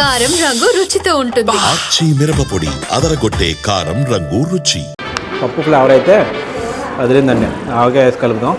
కారం రంగు రుచితో ఉంటుంది. ఆచి మిరపపొడి అదరగొట్టే కారం రంగు రుచి. పప్పు ఫ్లేవర్ అయితే అదిరిందండి. ఆవకాయ వేసి కలుపుదాం.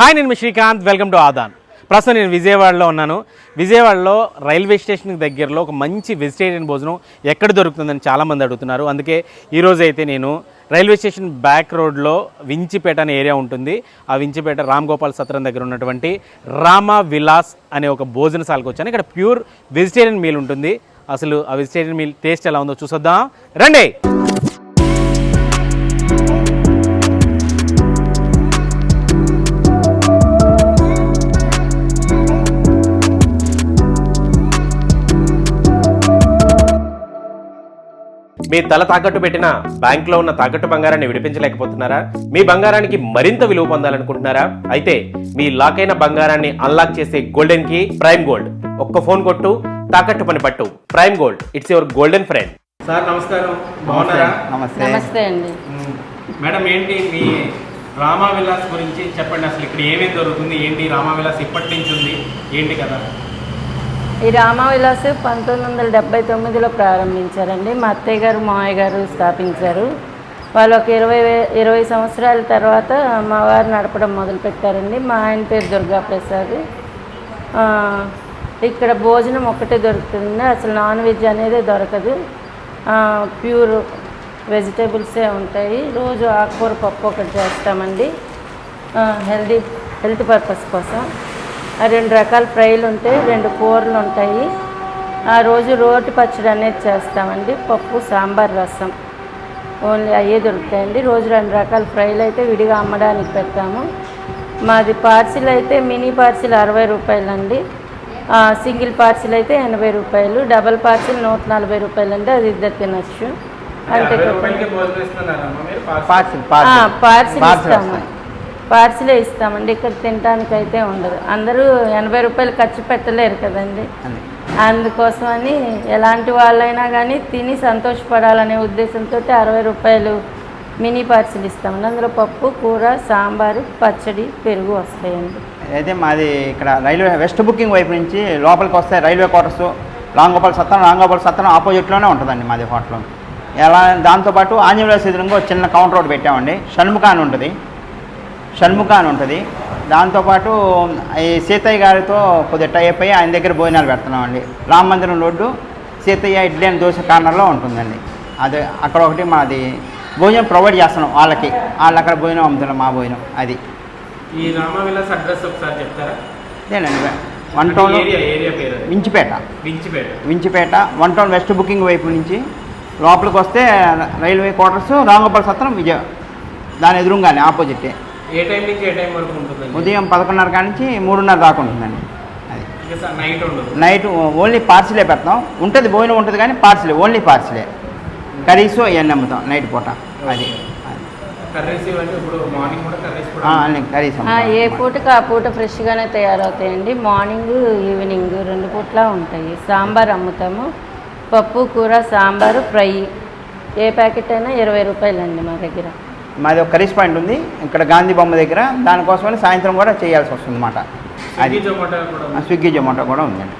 హాయ్ నేను మీ శ్రీకాంత్. వెల్కమ్ టు ఆదాన్. ప్రస్తుతం నేను విజయవాడలో ఉన్నాను. విజయవాడలో రైల్వే స్టేషన్కి దగ్గరలో ఒక మంచి వెజిటేరియన్ భోజనం ఎక్కడ దొరుకుతుందని చాలామంది అడుగుతున్నారు. అందుకే ఈరోజు అయితే నేను రైల్వే స్టేషన్ బ్యాక్ రోడ్లో వించిపేట అనే ఏరియా ఉంటుంది. ఆ వించిపేట రామ్ గోపాల్ సత్రం దగ్గర ఉన్నటువంటి రామా విలాస్ అనే ఒక భోజనశాలకు వచ్చాను. ఇక్కడ ప్యూర్ వెజిటేరియన్ మీల్ ఉంటుంది. అసలు ఆ వెజిటేరియన్ మీల్ టేస్ట్ ఎలా ఉందో చూసొద్దాం. రండి! మీ తల తాకట్టు పెట్టిన బ్యాంకులో ఉన్న తాకట్టు బంగారాన్ని విడిపించలేకపోతున్నారా? మీ బంగారానికి మరింత విలువ పొందాలనుకుంటున్నారా? అయితే మీ లాక్ అయిన బంగారాన్ని అన్లాక్ చేసే గోల్డెన్కి ప్రైమ్ గోల్డ్ ఒక్క ఫోన్ కొట్టు తాకట్టు పని పట్టు. Prime gold it's your golden friend sir నమస్కారం. బాగున్నారా? నమస్తే. నమస్తే అండి. మేడం ఏంటి మీ రామా విలాస్ గురించి చెప్పండి. అసలు ఇక్కడ ఏమేమి దొరుకుతుంది ఏంటి రామా విలాస్ ఇప్పటి నుంచి ఉంది? ఏంటి కదా ఈ రామవిలాస్ పంతొమ్మిది వందల డెబ్బై తొమ్మిదిలో ప్రారంభించారండి. మా అత్తయ్య గారు మావయ్య గారు స్థాపించారు. వాళ్ళు ఒక ఇరవై ఇరవై సంవత్సరాల తర్వాత మా వారు నడపడం మొదలుపెట్టారండి మా ఆయన పేరు దుర్గా ప్రసాద్. ఇక్కడ భోజనం ఒక్కటే దొరుకుతుంది అసలు నాన్ వెజ్ అనేది దొరకదు. ప్యూర్ వెజిటేబుల్సే ఉంటాయి. రోజు ఆకుకూర పప్పు ఒకటి చేస్తామండి. హెల్దీ హెల్త్ పర్పస్ కోసం. రెండు రకాల ఫ్రైలు ఉంటాయి రెండు కూరలు ఉంటాయి. ఆ రోజు రోటి పచ్చడి అనేది చేస్తామండి. పప్పు సాంబార్ రసం. ఓన్లీ అయ్యే దొరుకుతాయండి. రోజు రెండు రకాల ఫ్రైలు అయితే విడిగా అమ్మడానికి పెడతాము. మాది పార్సిల్ అయితే మినీ పార్సిల్ అరవై రూపాయలండి. ఆ, సింగిల్ పార్సిల్ అయితే ఎనభై రూపాయలు. డబల్ పార్సిల్ నూట నలభై రూపాయలండి. అది ఇద్దరు తినచ్చు. అంతే పార్సిల్ పార్సిల్. పార్సిల్ ఇస్తాము. పార్సిలే ఇస్తామండి ఇక్కడ తినడానికి అయితే ఉండదు. అందరూ ఎనభై రూపాయలు ఖర్చు పెట్టలేరు కదండి. అది. అందుకోసమని ఎలాంటి వాళ్ళైనా కానీ తిని సంతోషపడాలనే ఉద్దేశంతో అరవై రూపాయలు మినీ పార్సిల్ ఇస్తామండి. అందులో పప్పు కూర సాంబారు పచ్చడి పెరుగు వస్తాయండి. అయితే మాది ఇక్కడ రైల్వే వెస్ట్ బుకింగ్ వైపు నుంచి లోపలికి వస్తే రైల్వే క్వార్టర్స్ రాంగోపాల్ సత్రం రాంగోపాల్ సత్రం ఆపోజిట్లోనే ఉంటుందండి మాది హోటల్. ఎలా దాంతోపాటు ఆంజనేయ ఎదురుగా ఒక చిన్న కౌంటర్ ఒకటి పెట్టామండి. షణ్ముఖ అని ఉంటుంది. షణ్ముఖ అని ఉంటుంది. దాంతోపాటు ఈ సీతయ్య గారితో కొద్దిగా టైప్ అయ్యి ఆయన దగ్గర భోజనాలు పెడుతున్నామండి. రామ మందిరం రోడ్డు సీతయ్య ఇడ్లీ అని దోశ కార్నర్లో ఉంటుందండి. అది అక్కడ ఒకటి మాది భోజనం ప్రొవైడ్ చేస్తున్నాం వాళ్ళకి. వాళ్ళు అక్కడ భోజనం అమ్ముతున్నాం మా భోజనం అది. ఈ రామా విలాస్ అడ్రస్ ఒకసారి చెప్తారా? ఇదేనండి one town. Vinchipeta. Vinchipeta. Vinchipeta one town west booking వైపు నుంచి లోపలికి వస్తే రైల్వే క్వార్టర్స్ రాంగోపాల్ సత్రం విజయ దాని ఎదురుగానే ఆపోజిట్. ఏ టైం నుంచి ఏ టైం వరకు ఉంటుందండి? ఉదయం పదకొండున్నర కాడ నుంచి మూడున్నర దాకా ఉంటుందండి. అది. ఇక సార్ నైట్ ఉండదు. నైట్ ఓన్లీ పార్సిలే పెడతాం. ఉంటుంది భోజనం ఉంటుంది కానీ పార్సిలే ఓన్లీ పార్సిలే. కర్రీస్ అవన్నీ అమ్ముతాం నైట్ పూట. అది. కర్రీస్ ఇవన్నీ ఇప్పుడు మార్నింగ్ కూడా కర్రీస్ ఆ, కూడా అన్ని కర్రీస్ ఆ, ఏ పూటకి ఆ పూట ఫ్రెష్గానే తయారవుతాయండి. మార్నింగ్ ఈవినింగ్ రెండు పూట్ల ఉంటాయి. సాంబార్ అమ్ముతాము. పప్పు కూర సాంబారు ఫ్రై. ఏ ప్యాకెట్ అయినా ఇరవై రూపాయలండి మా దగ్గర. మాది ఒక కర్రీస్ పాయింట్ ఉంది. ఇక్కడ గాంధీ బొమ్మ దగ్గర. దానికోసమని సాయంత్రం కూడా చేయాల్సి వస్తుంది అన్నమాట అది. స్విగ్గీ జొమాటో కూడా ఉంది. స్విగ్గీ జొమాటో కూడా ఉందండి.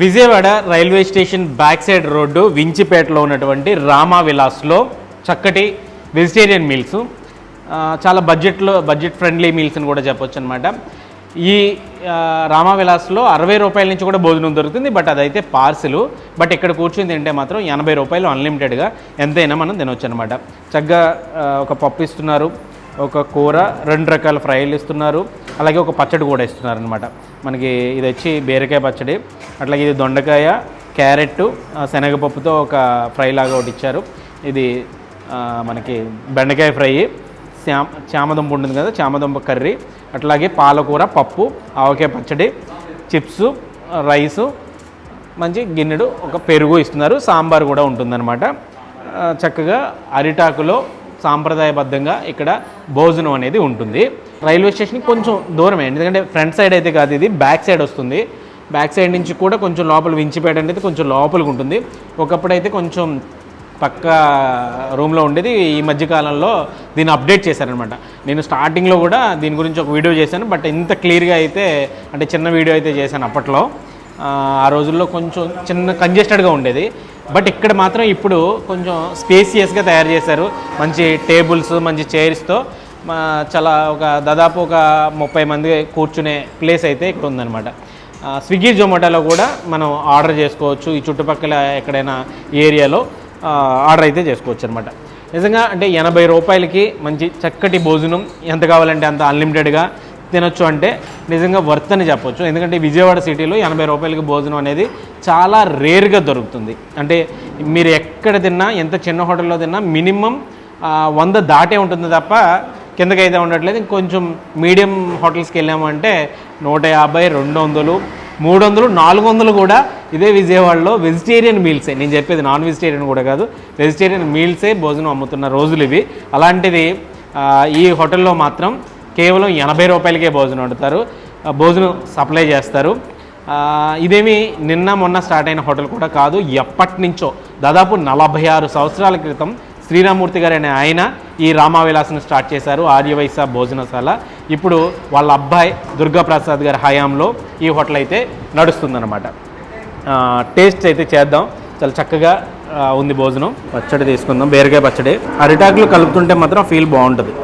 Vijayawada railway station back side road వించిపేటలో ఉన్నటువంటి రామా విలాస్లో చక్కటి వెజిటేరియన్ మీల్స్. చాలా బడ్జెట్లో బడ్జెట్ ఫ్రెండ్లీ మీల్స్ అని కూడా చెప్పొచ్చు అనమాట ఈ రామా విలాస్లో అరవై రూపాయల నుంచి కూడా భోజనం దొరుకుతుంది బట్ అదైతే పార్సిల్. బట్ ఇక్కడ కూర్చుని తింటే మాత్రం ఎనభై రూపాయలు అన్లిమిటెడ్గా ఎంతైనా మనం తినొచ్చు అనమాట చక్కగా ఒక పప్పు ఇస్తున్నారు. ఒక కూర రెండు రకాల ఫ్రైలు ఇస్తున్నారు. అలాగే ఒక పచ్చడి కూడా ఇస్తున్నారు అనమాట మనకి ఇది వచ్చి బీరకాయ పచ్చడి అట్లాగే ఇది దొండకాయ క్యారెట్ శనగపప్పుతో ఒక ఫ్రై లాగా ఒకటి ఇచ్చారు. ఇది మనకి బెండకాయ ఫ్రై చామ చామదుంప ఉంటుంది కదా చామదుంప కర్రీ అట్లాగే పాలకూర పప్పు ఆవకాయ పచ్చడి చిప్స్ రైసు మంచి గిన్నెడు ఒక పెరుగు ఇస్తున్నారు. సాంబార్ కూడా ఉంటుందన్నమాట. చక్కగా అరిటాకులో సాంప్రదాయబద్ధంగా ఇక్కడ భోజనం అనేది ఉంటుంది. రైల్వే స్టేషన్కి కొంచెం దూరమే ఎందుకంటే ఫ్రంట్ సైడ్ అయితే కాదు ఇది బ్యాక్ సైడ్ వస్తుంది. బ్యాక్ సైడ్ నుంచి కూడా కొంచెం లోపల వించిపేట అనేది కొంచెం లోపలికి ఉంటుంది. ఒకప్పుడైతే కొంచెం పక్క రూమ్లో ఉండేది ఈ మధ్య కాలంలో దీన్ని అప్డేట్ చేశారనమాట. నేను స్టార్టింగ్లో కూడా దీని గురించి ఒక వీడియో చేశాను బట్ ఇంత క్లియర్గా అయితే అంటే చిన్న వీడియో అయితే చేశాను అప్పట్లో. ఆ, రోజుల్లో కొంచెం చిన్న కంజెస్టెడ్గా ఉండేది. బట్ ఇక్కడ మాత్రం ఇప్పుడు కొంచెం స్పేసియస్గా తయారు చేశారు. మంచి టేబుల్స్ మంచి చైర్స్తో చాలా ఒక దాదాపు ఒక ముప్పై మంది కూర్చునే ప్లేస్ అయితే ఇక్కడ ఉందన్నమాట. స్విగ్గీ జొమాటోలో కూడా మనం ఆర్డర్ చేసుకోవచ్చు. ఈ చుట్టుపక్కల ఎక్కడైనా ఏరియాలో ఆర్డర్ అయితే చేసుకోవచ్చు అనమాట నిజంగా అంటే ఎనభై రూపాయలకి మంచి చక్కటి భోజనం ఎంత కావాలంటే అంత అన్లిమిటెడ్గా తినొచ్చు అంటే నిజంగా వర్త్ అని చెప్పొచ్చు. ఎందుకంటే విజయవాడ సిటీలో ఎనభై రూపాయలకి భోజనం అనేది చాలా రేర్గా దొరుకుతుంది. అంటే మీరు ఎక్కడ తిన్నా ఎంత చిన్న హోటల్లో తిన్నా మినిమం వంద దాటే ఉంటుంది తప్ప కిందకైతే ఉండట్లేదు. ఇంకొంచెం మీడియం హోటల్స్కి వెళ్ళామంటే నూట యాభై రెండు వందలు మూడు వందలు నాలుగు వందలు కూడా ఇదే విజయవాడలో వెజిటేరియన్ మీల్సే నేను చెప్పేది నాన్ వెజిటేరియన్ కూడా కాదు. వెజిటేరియన్ మీల్సే భోజనం అమ్ముతున్న రోజులు ఇవి. అలాంటిది ఈ హోటల్లో మాత్రం కేవలం ఎనభై రూపాయలకే భోజనం వండుతారు. భోజనం సప్లై చేస్తారు. ఇదేమి నిన్న మొన్న స్టార్ట్ అయిన హోటల్ కూడా కాదు ఎప్పటి నుంచో దాదాపు నలభై ఆరు సంవత్సరాల క్రితం శ్రీరామూర్తి గారు అనే ఆయన ఈ రామావిలాస్ను స్టార్ట్ చేశారు ఆర్యవైస భోజనశాల. ఇప్పుడు వాళ్ళ అబ్బాయి దుర్గాప్రసాద్ గారి హయాంలో ఈ హోటల్ అయితే నడుస్తుందన్నమాట. టేస్ట్ అయితే చేద్దాం. చాలా చక్కగా ఉంది భోజనం. పచ్చడి తీసుకుందాం. బీరకాయ పచ్చడి. అరిటాకులు కలుపుతుంటే మాత్రం ఫీల్ బాగుంటుంది.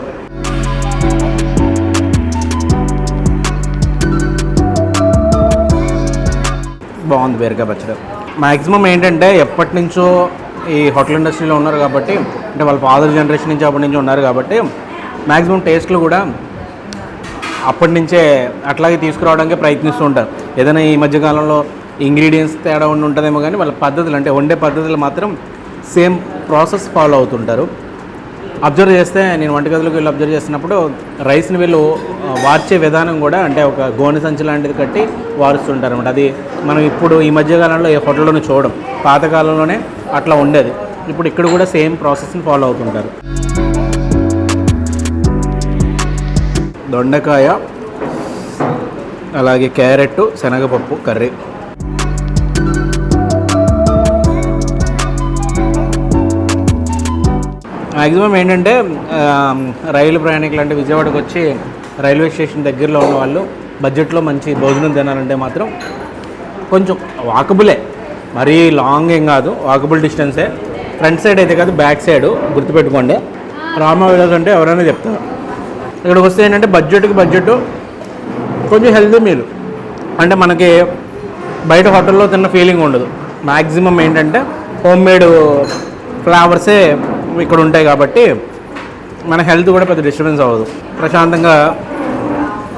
బాగుంది బీరకాయ పచ్చడి. మ్యాక్సిమం ఏంటంటే ఎప్పటి నుంచో ఈ హోటల్ ఇండస్ట్రీలో ఉన్నారు కాబట్టి అంటే వాళ్ళ ఫాదర్ జనరేషన్ నుంచి అప్పటి నుంచి ఉన్నారు కాబట్టి మ్యాక్సిమం టేస్ట్లు కూడా అప్పటి నుంచే అట్లాగే తీసుకురావడానికి ప్రయత్నిస్తూ ఉంటారు. ఏదైనా ఈ మధ్యకాలంలో ఇంగ్రీడియంట్స్ తేడా ఉండి ఉంటుందేమో కానీ వాళ్ళ పద్ధతులు అంటే వండే పద్ధతులు మాత్రం సేమ్ ప్రాసెస్ ఫాలో అవుతుంటారు. అబ్జర్వ్ చేస్తే నేను వంటగదిలోకి వెళ్ళి అబ్జర్వ్ చేసినప్పుడు రైస్ని వీళ్ళు వార్చే విధానం కూడా అంటే ఒక గోనె సంచి లాంటిది కట్టి వారుస్తుంటారు అనమాట అది మనం ఇప్పుడు ఈ మధ్యకాలంలో ఏ హోటల్లోనూ చూడడం. పాతకాలంలోనే అట్లా ఉండేది. ఇప్పుడు ఇక్కడ కూడా సేమ్ ప్రాసెస్ని ఫాలో అవుతుంటారు. దొండకాయ అలాగే క్యారెట్ శనగపప్పు కర్రీ. మ్యాక్సిమం ఏంటంటే రైలు ప్రయాణికులు అంటే విజయవాడకు వచ్చి రైల్వే స్టేషన్ దగ్గరలో ఉన్న వాళ్ళు బడ్జెట్లో మంచి భోజనం తినాలంటే మాత్రం కొంచెం వాకబులే. మరీ లాంగ్ ఏం కాదు. వాకబుల్ డిస్టెన్సే. ఫ్రంట్ సైడ్ అయితే కాదు బ్యాక్ సైడ్ గుర్తుపెట్టుకోండి. రామా విలాస్ అంటే ఎవరైనా చెప్తారు. ఇక్కడికి వస్తే ఏంటంటే బడ్జెట్కి బడ్జెట్ కొంచెం హెల్తీ మీల్. అంటే మనకి బయట హోటల్లో తిన్న ఫీలింగ్ ఉండదు. మ్యాక్సిమం ఏంటంటే హోమ్ మేడ్ ఫ్లేవర్సే ఇక్కడ ఉంటాయి కాబట్టి మన హెల్త్ కూడా పెద్ద డిస్టర్బెన్స్ అవ్వదు. ప్రశాంతంగా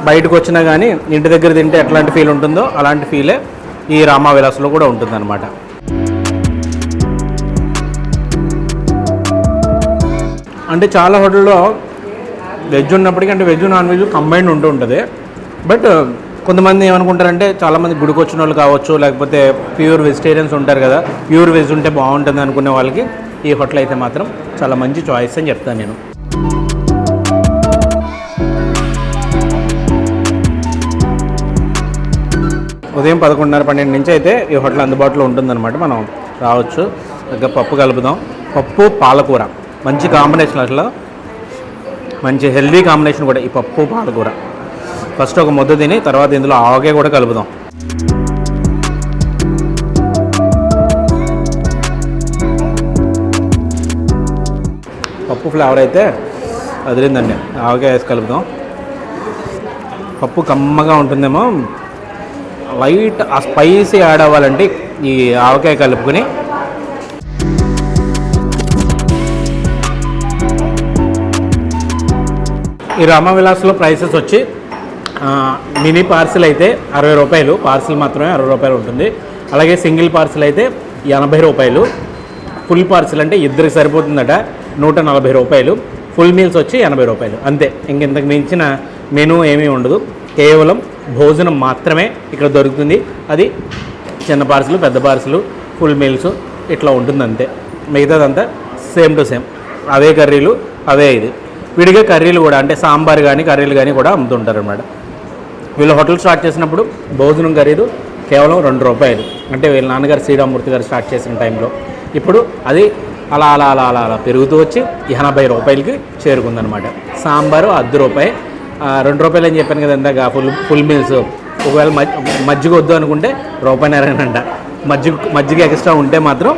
బయటకు వచ్చినా కానీ ఇంటి దగ్గర తింటే ఎట్లాంటి ఫీల్ ఉంటుందో అలాంటి ఫీలే ఈ రామా విలాస్లో కూడా ఉంటుందన్నమాట. అంటే చాలా హోటల్లో వెజ్ ఉన్నప్పటికీ అంటే వెజ్ నాన్ వెజ్ కంబైన్డ్ ఉంటూ ఉంటుంది. బట్ కొంతమంది ఏమనుకుంటారంటే చాలామంది గుడికి వచ్చిన వాళ్ళు కావచ్చు లేకపోతే ప్యూర్ వెజిటేరియన్స్ ఉంటారు కదా ప్యూర్ వెజ్ ఉంటే బాగుంటుంది అనుకునే వాళ్ళకి ఈ హోటల్ అయితే మాత్రం చాలా మంచి చాయిస్ అని చెప్తాను నేను. ఉదయం పదకొండున్నర పన్నెండు నుంచి అయితే ఈ హోటల్ అందుబాటులో ఉంటుందన్నమాట. మనం రావచ్చు ఇంకా పప్పు కలుపుదాం. పప్పు పాలకూర. మంచి కాంబినేషన్ అసలు మంచి హెల్దీ కాంబినేషన్ కూడా ఈ పప్పు పాలకూర. ఫస్ట్ ఒక ముద్ద తిని తర్వాత ఇందులో ఆవకాయ కూడా కలుపుదాం. పప్పు ఫ్లేవర్ అయితే వదిలిందండి ఆవకాయ వేసి కలుపుదాం. పప్పు కమ్మగా ఉంటుందేమో. లైట్ ఆ స్పైసీ యాడ్ అవ్వాలంటే ఈ ఆవకాయ కలుపుకొని. ఈ రామవిలాస్లో ప్రైసెస్ వచ్చి మినీ పార్సిల్ అయితే అరవై రూపాయలు. పార్సిల్ మాత్రమే అరవై రూపాయలు ఉంటుంది. అలాగే సింగిల్ పార్సిల్ అయితే ఎనభై రూపాయలు. ఫుల్ పార్సిల్ అంటే ఇద్దరికి సరిపోతుందట. నూట నలభై రూపాయలు. ఫుల్ మీల్స్ వచ్చి ఎనభై రూపాయలు. అంతే. ఇంకెంతకు మించిన మెనూ ఏమీ ఉండదు. కేవలం భోజనం మాత్రమే ఇక్కడ దొరుకుతుంది. అది చిన్న పార్సలు పెద్ద పార్సలు ఫుల్ మీల్స్ ఇట్లా ఉంటుంది అంతే మిగతాదంతా సేమ్ టు సేమ్ అవే కర్రీలు అవే ఇది. విడిగా కర్రీలు కూడా అంటే సాంబార్ కానీ కర్రీలు కానీ కూడా అమ్ముతుంటారు అన్నమాట. వీళ్ళు హోటల్ స్టార్ట్ చేసినప్పుడు భోజనం ఖరీదు కేవలం రెండు రూపాయలు. అంటే వీళ్ళ నాన్నగారు శ్రీరామూర్తి గారు స్టార్ట్ చేసిన టైంలో. ఇప్పుడు అది అలా అలా అలా అలా అలా పెరుగుతూ వచ్చి ఎనభై రూపాయలకి చేరుకుందనమాట సాంబారు అర్ధ రూపాయి. రెండు రూపాయలు అని చెప్పాను కదా ఇందాక ఫుల్ ఫుల్ మీల్స్. ఒకవేళ మజ్జిగ వద్దు అనుకుంటే రూపాయిన్నరేనంట మజ్జిగ మజ్జిగ ఎక్స్ట్రా ఉంటే మాత్రం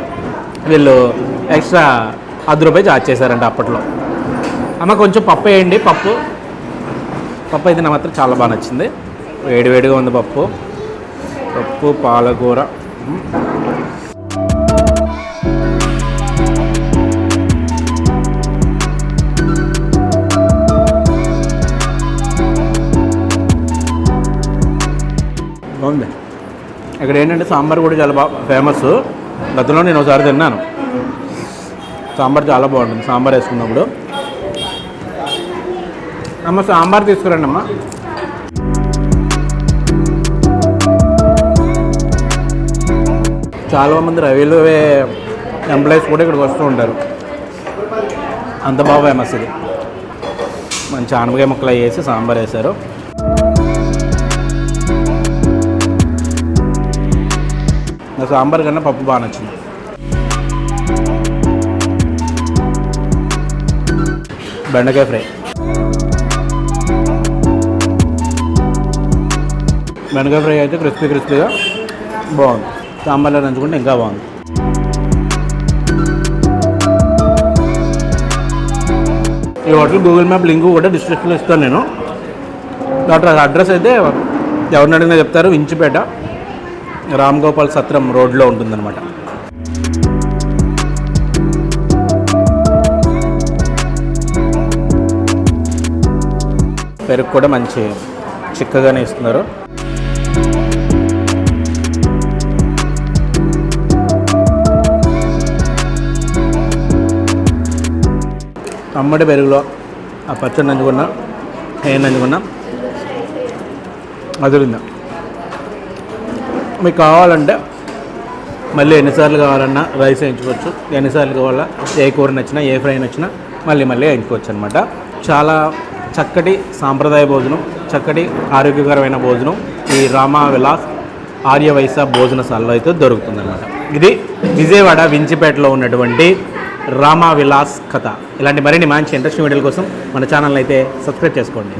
వీళ్ళు ఎక్స్ట్రా అర్ధ రూపాయి చార్జ్ చేశారంట అప్పట్లో. అమ్మ కొంచెం పప్పు వేయండి పప్పు. పప్పు అయితే నా మాత్రం చాలా బాగా నచ్చింది. వేడి వేడిగా ఉంది పప్పు. పప్పు పాలకూర. ఇక్కడ ఏంటంటే సాంబార్ కూడా చాలా బాగా ఫేమస్ గతంలో నేను ఒకసారి తిన్నాను. సాంబార్ చాలా బాగుంటుంది. సాంబార్ వేసుకున్నప్పుడు. అమ్మ సాంబార్ తీసుకురండి అమ్మ. చాలా మంది రైల్వే ఎంప్లాయీస్ కూడా ఇక్కడికి వస్తూ ఉంటారు. అంత బాగా ఫేమస్ ఇది. మంచి ఆనపకాయ ముక్కలు వేసి సాంబార్ వేశారు. నా సాంబార్ కన్నా పప్పు బాగా నచ్చింది. బెండకాయ ఫ్రై. బెండకాయ ఫ్రై అయితే క్రిస్పీ క్రిస్పీగా బాగుంది. సాంబార్లో నంచుకుంటే ఇంకా బాగుంది. ఈ హోటల్ గూగుల్ మ్యాప్ లింక్ కూడా డిస్క్రిప్షన్లో ఇస్తాను నేను. డాక్టర్ అడ్రస్ అయితే ఎవరిని అడిగినా చెప్తారు ఇంచిపేట రామ్ గోపాల్ సత్రం రోడ్లో ఉంటుందన్నమాట. పెరుగు కూడా మంచి చిక్కగానే ఇస్తున్నారు. అమ్మడి పెరుగులో ఆ పచ్చడి నంచుకున్నా ఏం నంచుకున్నా అదిరిందా. మీకు కావాలంటే మళ్ళీ ఎన్నిసార్లు కావాలన్నా రైస్ వేయించుకోవచ్చు. ఎన్నిసార్లు కావాలా ఏ కూర నచ్చినా ఏ ఫ్రై నచ్చినా మళ్ళీ మళ్ళీ వేయించుకోవచ్చు అనమాట చాలా చక్కటి సాంప్రదాయ భోజనం చక్కటి ఆరోగ్యకరమైన భోజనం ఈ రామా విలాస్ ఆర్యవైశ్య భోజనశాలలో అయితే దొరుకుతుందన్నమాట. ఇది విజయవాడ వించిపేటలో ఉన్నటువంటి రామా విలాస్ కథ. ఇలాంటి మరిన్ని మంచి ఇంట్రెస్టింగ్ వీడియోల కోసం మన ఛానల్ అయితే సబ్స్క్రైబ్ చేసుకోండి.